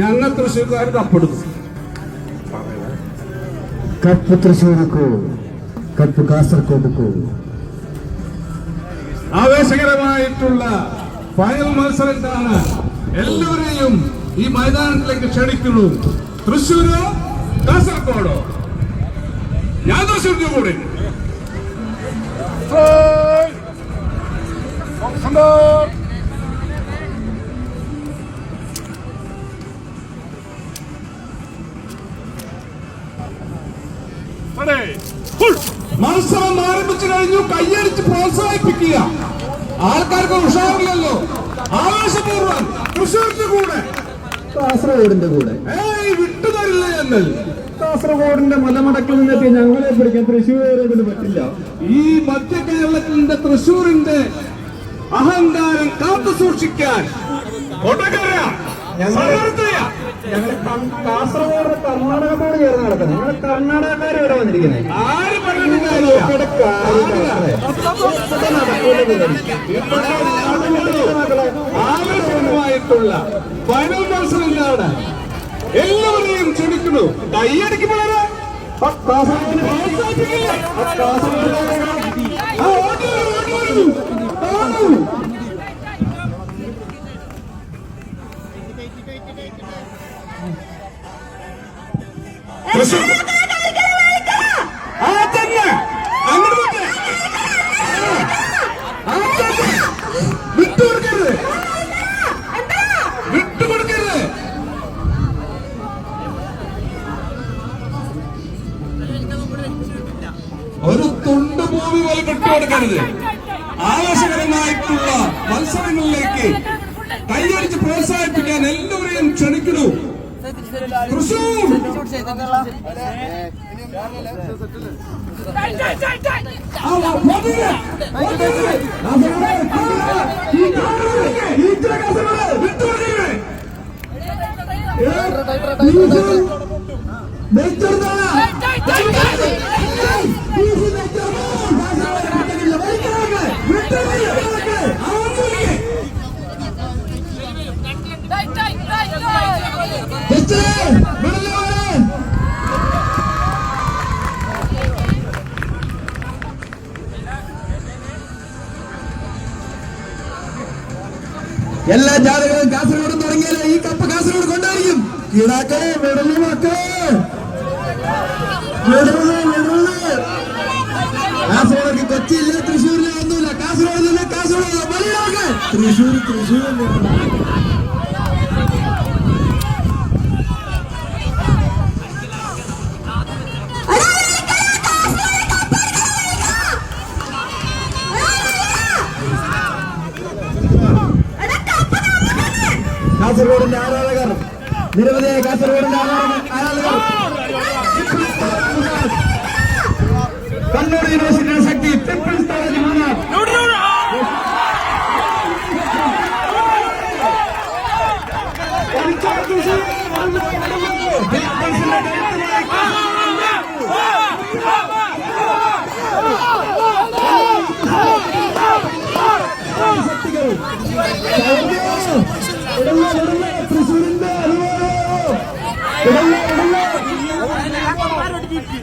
ഞങ്ങൾ തൃശ്ശൂർക്കാർ കപ്പെടുക്കും കപ്പ് തൃശ്ശൂർക്കോ? കപ്പ് കാസർഗോഡ്ക്കോ ആവേശകരമായിട്ടുള്ള ഫൈനൽ മത്സരം കാണാൻ എല്ലാവരെയും ഈ മൈതാനത്തിലേക്ക് ക്ഷണിക്കുന്നു. തൃശ്ശൂരോ കാസർഗോഡോ ഞാൻ തൃശ്ശൂരിന്റെ കൂടെ. മത്സരം ആരംഭിച്ചു കഴിഞ്ഞു. കയ്യടിച്ച് പ്രോത്സാഹിപ്പിക്കുക. ആൾക്കാർക്ക് ഉഷാറില്ലല്ലോ. ആവേശപൂർവം തൃശ്ശൂരിന്റെ കൂടെ. കാസർഗോഡിന്റെ കൂടെ. ഏയ് വിട്ടുതരില്ല ഞങ്ങൾ. കാസർഗോഡിന്റെ മലമടക്കിൽ നിന്നെത്തി ഞങ്ങളെ പിടിക്കാൻ തൃശ്ശൂരിന് പറ്റില്ല. ഈ മധ്യ കേരളത്തിന്റെ തൃശ്ശൂരിന്റെ അഹങ്കാരം കാത്തു സൂക്ഷിക്കാൻ കൊടകര ഞങ്ങൾ കാസർഗോഡ് കർണാടകത്തോട് ചേർന്ന് നടക്കുന്നത് ഞങ്ങൾ കർണാടകക്കാരെ ഇവിടെ വന്നിരിക്കുന്നത്. ആവേശകരമായിട്ടുള്ള ഫൈനൽ മത്സരം ഇതാണ് എല്ലാവരെയും ക്ഷണിക്കുന്നു കൈയടിക്കുമ്പോഴേ ആ ഒരു തുണ്ട് ഭൂമി പോലും വിട്ടുകൊടുക്കരുത് ആവേശകരമായിട്ടുള്ള മത്സരങ്ങളിലേക്ക് കൈയടിച്ച് പ്രോത്സാഹിപ്പിക്കാൻ എല്ലാവരെയും ക്ഷണിക്കുന്നു. തൃശൂർ! ആ, എല്ലാ ജാഥകളും കാസർഗോഡ് തുടങ്ങിയാൽ ഈ കപ്പ് കാസർഗോഡ് കൊണ്ടായിരിക്കും. കീഴാക്കളെ വിടലു മക്കളെ. വിടരുത് വിടരുത് കാസർഗോഡ് കൊച്ചിയില്ല തൃശ്ശൂരില്ല ഒന്നുമില്ല. കാസർഗോഡ് കാസർഗോഡ്. തൃശ്ശൂർ തൃശ്ശൂർ നിരവധിയായ കാസർഗോഡിന്റെ ആരാധകർ കണ്ണൂർ യൂണിവേഴ്സിറ്റിയുടെ ശക്തി പീപ്പിൾസ്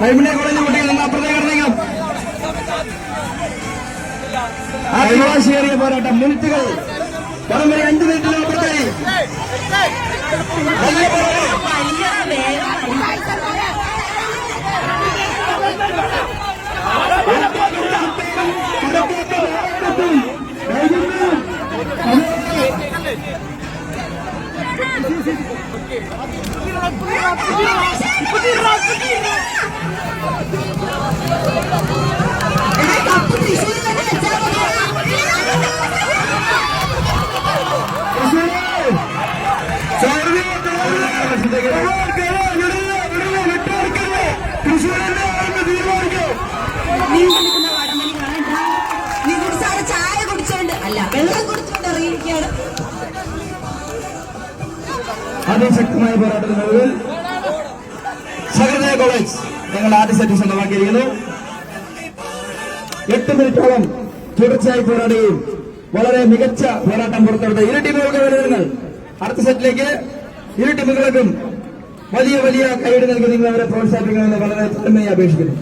കൈമിനെ കുറഞ്ഞ കുട്ടികൾ നിന്ന് അപ്പുറത്തേക്ക് ഇറങ്ങിക്കാം ആദിവാസിയേറിയ പോരാട്ടം. മിനിറ്റുകൾ. പരമ്പര അഞ്ചു മിനിറ്റിന് അപ്പുറത്തേക്ക് കുടിച്ചോണ്ട് പോരാട്ടത്തിന് അതിശക്തമായ പോരാട്ടത്തിനൊടുവിൽ സഹൃദയ കോളേജ് ഞങ്ങൾ ആദ്യ സെറ്റ് സ്വന്തമാക്കിയിരിക്കുന്നു എട്ട് മിനിറ്റോളം തുടർച്ചയായി പോരാടുകയും വളരെ മികച്ച പോരാട്ടം പുറത്തെടുത്ത ഇരു ടീമുകൾക്ക് വിവരങ്ങൾ അടുത്ത സെറ്റിലേക്ക് ഇരു ടീമുകൾക്കും വലിയ വലിയ കൈയ്യടി നൽകി നിങ്ങൾ അവരെ പ്രോത്സാഹിപ്പിക്കണമെന്ന് വളരെ താഴ്മയെ അപേക്ഷിക്കുന്നു.